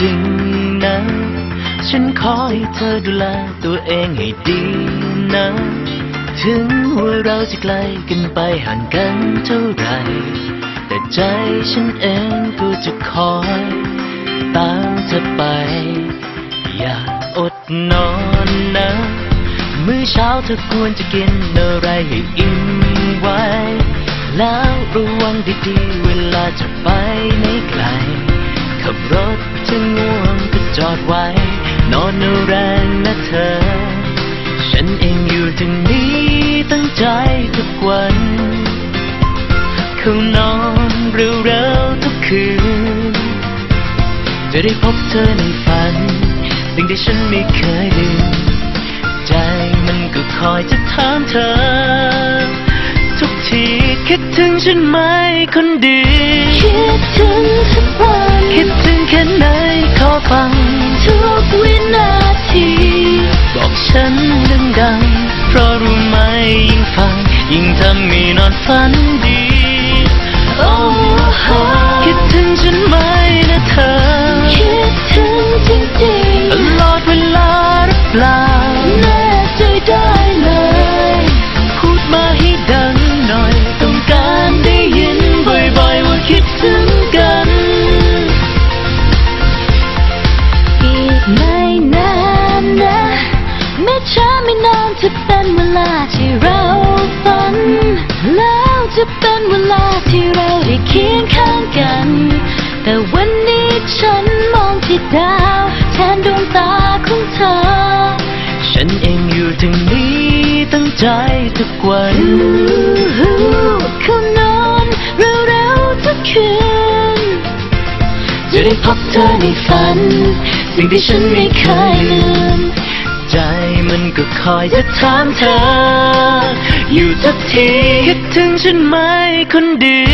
จริงนะ ฉันขอให้เธอดูแลตัวเองให้ดีนะ ถึงว่าเราจะไกลกันไปห่างกันเท่าไหรแต่ใจฉันเองก็จะคอยตามเธอไป อย่าอดนอนนะ มื้อเช้าเธอควรจะกินอะไรให้อิ่มไว้ แล้วระวังดีๆเวลาจะไปไหนไกลขับรถ จะง่วงก็จอดไว้ นอนเอาแรงนะเธอ ฉันเองอยู่ตรงนี้ตั้งใจทุกวันเข้านอนเร็วๆทุกคืน จะได้พบเธอในฝัน สิ่งที่ฉันไม่เคยลืมใจมันก็คอยจะถามเธอ ทุกทีคิดถึงฉันไหมคนดี ฉันดังๆเพราะรู้ไหมยิ่งฟัง ยิ่งทำให้นอนฝันดี โอ้โหคิดถึงฉันไหมนะเธอ คิดถึงจริงตลอดเวลาหรือเปล่าๆแน่ใจได้เลย พูดมาให้ดังหน่อย ต้องการได้ยินบ่อยๆ ว่าคิดถึงกันอีกไม่ จะเป็นเวลาที่เราฝัน แล้วจะเป็นเวลาที่เราได้เคียงข้างกัน แต่วันนี้ฉันมองที่ดาวแทนดวงตาของเธอ ฉันเองอยู่ตรงนี้ตั้งใจทุกวันเข้านอนเร็วๆทุกคืนจะได้พบเธอในฝัน สิ่งที่ฉันไม่เคยลืม ใจมันก็คอยจะถามเธอ อยู่ทุกทีคิดถึงฉันไหมคนดี